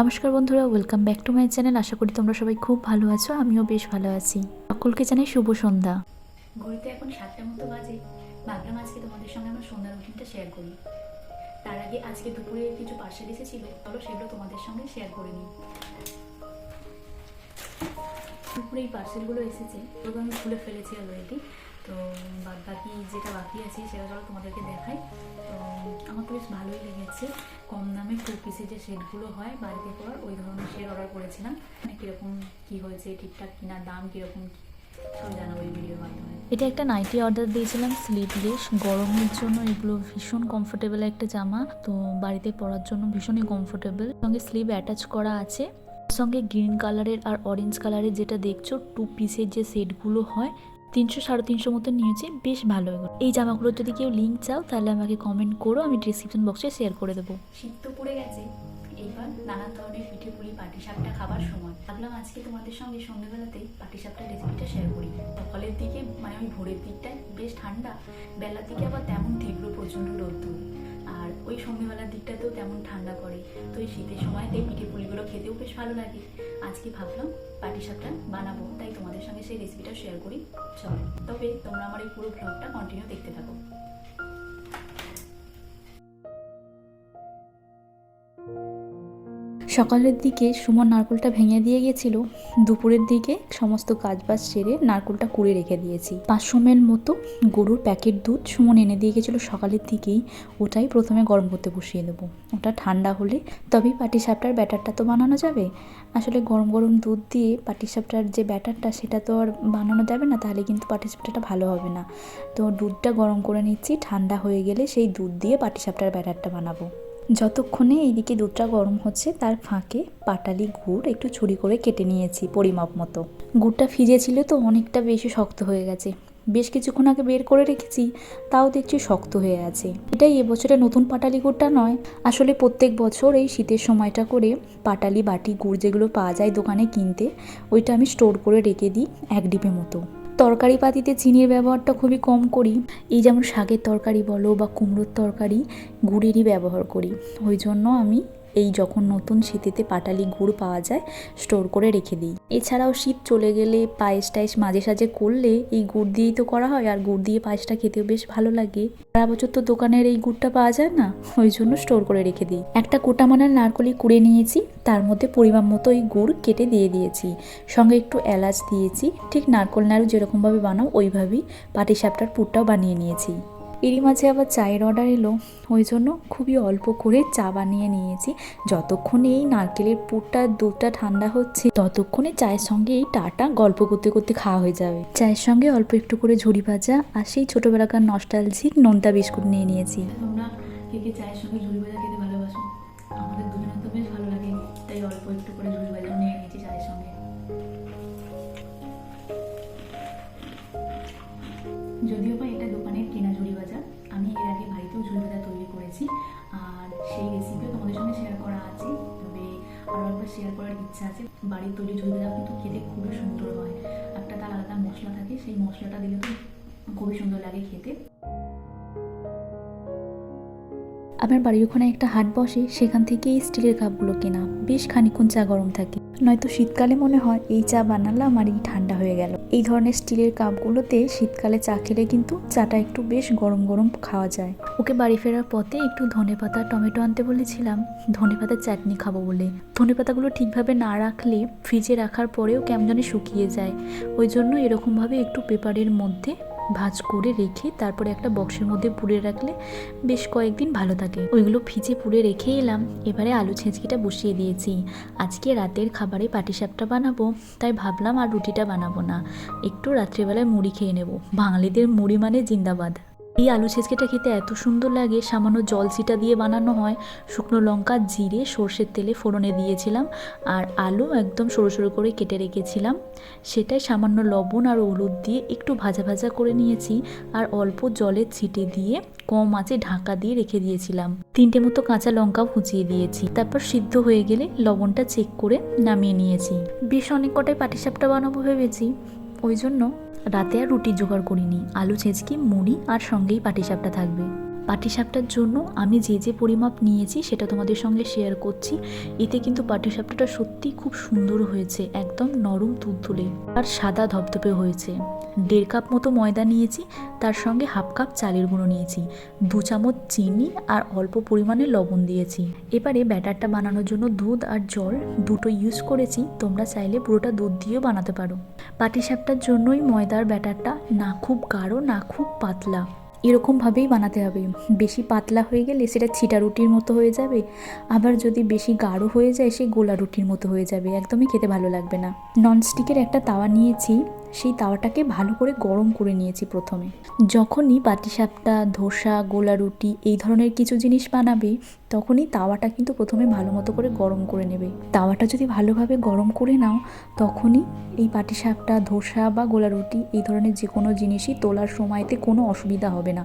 নমস্কার বন্ধুরা welcome back to my channel আশা করি তোমরা সবাই খুব ভালো আছো, আমিও বেশ ভালো আছি। সকলকে জানাই শুভ সন্ধ্যা। ঘড়িতে এখন সাতটার মতো বাজে। ভাবলাম আজকে তোমাদের সঙ্গে আমার সন্ধ্যার রুটিনটা শেয়ার করি। তার আগে আজকে দুপুরে কিছু পার্সেল এসেছিল, চলো সেগুলো তোমাদের সঙ্গে শেয়ার করে নিই। দুপুরে এই পার্সেলগুলো এসেছে ওগুলো আমি খুলে ফেলেছি অলরেডি তো বাদ বাকি যেটা বাকি আছে, সেটা চলো তোমাদেরকে দেখাই। বেশ ভালোই লেগেছে। কম দামে টু পিসের যে শেডগুলো হয়, বাড়িতে করার ওই ধরনের শেড অর্ডার করেছিলাম। মানে কীরকম কী হয়েছে, ঠিকঠাক কিনা, দাম কীরকম সব জানাব এই ভিডিওর মাধ্যমে। এটা একটা নাইটি অর্ডার দিয়েছিলাম স্লিভলেস গরমের জন্য এগুলো ভীষণ কমফোর্টেবল একটা জামা। তো বাড়িতে পরার জন্য ভীষণই কমফোর্টেবল সঙ্গে স্লিভ অ্যাটাচ করা আছে। সঙ্গে গ্রিন কালারের আর অরেঞ্জ কালারের যেটা দেখছ টু পিসের যে সেটগুলো হয় তিনশো, সাড়ে তিনশো মতো নিয়েছি, বেশ ভালো এগুলো এই জামাগুলোর যদি কেউ লিঙ্ক চাও, তাহলে আমাকে কমেন্ট করো, আমি ডিসক্রিপশন বক্সে শেয়ার করে দেবো। শীত তো পড়ে গেছে। এইবার নানা ধরনের পিঠে পুলি পাটি সাপটা খাবার সময়। ভাবলাম আজকে তোমাদের সঙ্গে সন্ধ্যেবেলাতে পাটি সাপটার রেসিপিটা শেয়ার করি। সকালের দিকে মানে ওই ভোরের দিকটায় বেশ ঠান্ডা, বেলার দিকে আবার তেমন তীব্র প্রচণ্ড রোদ্দুর আর ওই সন্ধ্যেবেলার দিকটাতেও তেমন ঠান্ডা পড়ে তো এই শীতের সময়তে পিঠে পুলিগুলো খেতেও বেশ ভালো লাগে। আজকে ভাবলাম পাটি সাপটা বানাবো, তাই তোমাদের সঙ্গে সেই রেসিপিটা শেয়ার করি চলো তবে তোমরা আমার এই পুরো ব্লগটা কন্টিনিউ দেখতে থাকো। সকালের দিকে সুমন নারকেলটা ভেঙে দিয়ে গেছিল। দুপুরের দিকে সমস্ত কাজবাজ সেরে নারকেলটা কুড়ে রেখে দিয়েছি। পাঁচশো মেল মতো গরুর প্যাকেট দুধ সুমন এনে দিয়ে গেছিল সকালের দিকেই। ওটাই প্রথমে গরম করতে বসিয়ে দেবো। ওটা ঠান্ডা হলে তবেই পাটিসাপটার ব্যাটারটা তো বানানো যাবে। আসলে গরম গরম দুধ দিয়ে পাটিসাপটার যে ব্যাটারটা, সেটা তো আর বানানো যাবে না, তাহলে কিন্তু পাটিসাপটাটা ভালো হবে না। তো দুধটা গরম করে নিচ্ছি। ঠান্ডা হয়ে গেলে সেই দুধ দিয়ে পাটিসাপটার ব্যাটারটা বানাবো। যতক্ষণে এইদিকে দুধটা গরম হচ্ছে, তার ফাঁকে পাটালি গুড় একটু ছুরি করে কেটে নিয়েছি পরিমাপ মতো। গুড়টা ভিজে ছিল তো অনেকটা বেশি শক্ত হয়ে গেছে। বেশ কিছুক্ষণ আগে বের করে রেখেছি, তাও দেখছি শক্ত হয়ে আছে। এটাই এবছরে নতুন পাটালি গুড়টা নয়, আসলে প্রত্যেক বছর এই শীতের সময়টা করে পাটালি বাটি গুড় যেগুলো পাওয়া যায় দোকানে কিনতে, ওইটা আমি স্টোর করে রেখে দিই এক ডিপে মতো। তরকারি পাতিতে চিনির ব্যবহারটা খুবই কম করি। এই যেমন শাকের তরকারি বলো বা কুমড়োর তরকারি, গুড়েরই ব্যবহার করি। ওই জন্য আমি এই যখন নতুন শীতেতে পাটালি গুড় পাওয়া যায়, স্টোর করে রেখে দিই। এছাড়াও শীত চলে গেলে পায়েস টায়েস মাঝে সাঝে করলে এই গুড় দিয়েই তো করা হয়, আর গুড় দিয়ে পায়েসটা খেতেও বেশ ভালো লাগে। সারা বছর তো দোকানের এই গুড়টা পাওয়া যায় না, ওই জন্য স্টোর করে রেখে দিই। একটা কোটামানার নারকলি কুড়ে নিয়েছি, তার মধ্যে পরিমাণ মতো এই গুড় কেটে দিয়ে দিয়েছি। সঙ্গে একটু এলাচ দিয়েছি, ঠিক নারকল নাড়ু যেরকমভাবে বানাও, ওইভাবেই পাটিসাপটার পুরটাও বানিয়ে নিয়েছি। এরই মাঝে আবার চায়ের অর্ডার এলো। ওই জন্য খুবই অল্প করে চা বানিয়ে নিয়েছি। যতক্ষণে এই নারকেলের পুরটা, দুধটা ঠান্ডা হচ্ছে, ততক্ষণে চায়ের সঙ্গে এই টাটা গল্প করতে করতে খাওয়া হয়ে যাবে। চায়ের সঙ্গে অল্প একটু করে ঝুড়ি ভাজা আর সেই ছোটোবেলাকার নস্টালজিক নোনতা বিস্কুট নিয়ে নিয়েছি। তোমরা কে কে চায়ের সঙ্গে ঝুড়ি ভাজা খেতে ভালোবাসো? আমাদের দুজনের তো বেশ ভালো লাগে তাই অল্প একটু করে ঝুড়ি ভাজা নিয়ে নিয়েছি চায়ের সঙ্গে। খুবই সুন্দর লাগে খেতে। আমার বাড়ির ওখানে একটা হাট বসে, সেখান থেকে এই স্টিলের কাপগুলো কেনা। বেশ খানিক্ষণ চা গরম থাকে। নয়তো শীতকালে মনে হয় এই চা বানালাম আর এই ঠান্ডা হয়ে গেল। এই ধরনের স্টিলের কাপগুলোতে শীতকালে চা খেলে কিন্তু চাটা একটু বেশ গরম গরম খাওয়া যায়। ওকে বাড়ি ফেরার পথে একটু ধনে পাতা, টমেটো আনতে বলেছিলাম। ধনে পাতার চাটনি খাব বলে। ধনে পাতাগুলো ঠিকভাবে না রাখলে ফ্রিজে রাখার পরেও কেমন জানি শুকিয়ে যায়। ওই জন্য এরকমভাবে একটু পেপারের মধ্যে ভাজ করে রেখে তারপরে একটা বক্সের মধ্যে পুড়ে রাখলে বেশ কয়েকদিন ভালো থাকে। ওইগুলো ভিজে পুড়ে রেখে এলাম। এবারে আলু ছেঁচকিটা বসিয়ে দিয়েছি। আজকে রাতের খাবারে পাটিসাপটা বানাবো, তাই ভাবলাম আর রুটিটা বানাবো না। একটু রাত্রিবেলায় মুড়ি খেয়ে নেব। বাঙালিদের মুড়ি মানে জিন্দাবাদ। এই আলু ছেঁচকিটা খেতে এত সুন্দর লাগে। সামান্য জল ছিটা দিয়ে বানানো হয়। শুকনো লঙ্কা, জিরে, সর্ষের তেলে ফোড়নে দিয়েছিলাম আর আলু একদম সরু সরু করে কেটে রেখেছিলাম। সেটাই সামান্য লবণ আর হলুদ দিয়ে একটু ভাজা ভাজা করে নিয়েছি আর অল্প জলের ছিটে দিয়ে কম আঁচে ঢাকা দিয়ে রেখে দিয়েছিলাম। তিনটে মতো কাঁচা লঙ্কাও কুচিয়ে দিয়েছি। তারপর সিদ্ধ হয়ে গেলে লবণটা চেক করে নামিয়ে নিয়েছি। বেশ অনেক কটাই পাটিসাপটা বানাবো ভেবেছি। ওই জন্য রাতে আর রুটি জোগাড় করিনি। আলু ছেঁচকি মুড়ি আর সঙ্গেই পাটিসাপটা থাকবে। পাটিসাপটার জন্য আমি যে যে পরিমাপ নিয়েছি সেটা তোমাদের সঙ্গে শেয়ার করছি। এতে কিন্তু পাটিসাপটাটা সত্যি খুব সুন্দর হয়েছে, একদম নরম তুলতুলে আর সাদা ধপধপে হয়েছে। দেড় কাপ মতো ময়দা নিয়েছি, তার সঙ্গে হাফ কাপ চালের গুঁড়ো নিয়েছি, দু চামচ চিনি আর অল্প পরিমাণে লবণ দিয়েছি। এবারে ব্যাটারটা বানানোর জন্য দুধ আর জল দুটো ইউজ করেছি, তোমরা চাইলে পুরোটা দুধ দিয়েও বানাতে পারো। পাটিসাপটার জন্যই ময়দার ব্যাটারটা না খুব গাঢ়, না খুব পাতলা। এরকমভাবেই বানাতে হবে। বেশি পাতলা হয়ে গেলে সেটা ছিটা রুটির মতো হয়ে যাবে, আবার যদি বেশি গাঢ় হয়ে যায় সে গোলা রুটির মতো হয়ে যাবে। একদমই খেতে ভালো লাগবে না। ননস্টিকের একটা তাওয়া নিয়েছি। সেই তাওয়াটাকে ভালো করে গরম করে নিয়েছি প্রথমে। যখনই পাটিসাপটা ধোসা, গোলা রুটি এই ধরনের কিছু জিনিস বানাবে, তখনই তাওয়াটা কিন্তু প্রথমে ভালো মতো করে গরম করে নেবে। তাওয়াটা যদি ভালোভাবে গরম করে নাও, তখনই এই পাটিসাপটা ধোসা বা গোলা রুটি এই ধরনের যে কোনো জিনিসই তোলার সময়তে কোনো অসুবিধা হবে না।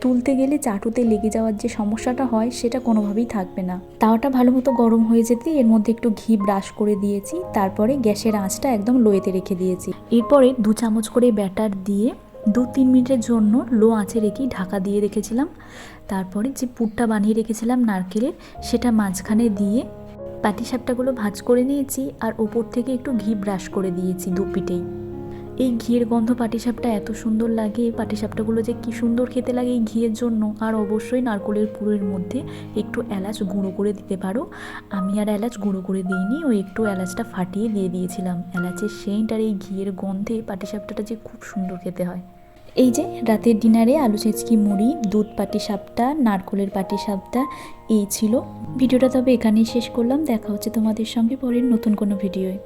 তুলতে গেলে চাটুতে লেগে যাওয়ার যে সমস্যাটা হয়, সেটা কোনোভাবেই থাকবে না। তাওয়াটা ভালো মতো গরম হয়ে যেতে এর মধ্যে একটু ঘি ব্রাশ করে দিয়েছি, তারপরে গ্যাসের আঁচটা একদম লোয়েতে রেখে দিয়েছি। এরপরে দু চামচ করে ব্যাটার দিয়ে দু তিন মিনিটের জন্য লো আঁচে রেখেই ঢাকা দিয়ে রেখেছিলাম। তারপরে যে পুরটা বানিয়ে রেখেছিলাম নারকেলের, সেটা মাঝখানে দিয়ে পাটিসাপটাগুলো ভাজ করে নিয়েছি আর ওপর থেকে একটু ঘি ব্রাশ করে দিয়েছি দু পিঠেই। এই ঘিয়ের গন্ধ পাটিসাপটা এত সুন্দর লাগে, পাটিসাপটাগুলো যে কি সুন্দর খেতে লাগে এই ঘিয়ের জন্য। আর অবশ্যই নারকলের পুরের মধ্যে একটু এলাচ গুঁড়ো করে দিতে পারো। আমি আর এলাচ গুঁড়ো করে দিইনি, ওই একটু এলাচটা ফাটিয়ে দিয়ে দিয়েছিলাম। এলাচের সেন্ট আর এই ঘিয়ের গন্ধে পাটিসাপটাটা যে খুব সুন্দর খেতে হয়। এই যে রাতের ডিনারে আলু চেচকি মুড়ি, দুধ পাটি সাপটা নারকলের পাটি সাপটা এই ছিল। ভিডিওটা তবে এখানেই শেষ করলাম। দেখা হচ্ছে তোমাদের সঙ্গে পরের নতুন কোনো ভিডিওয়।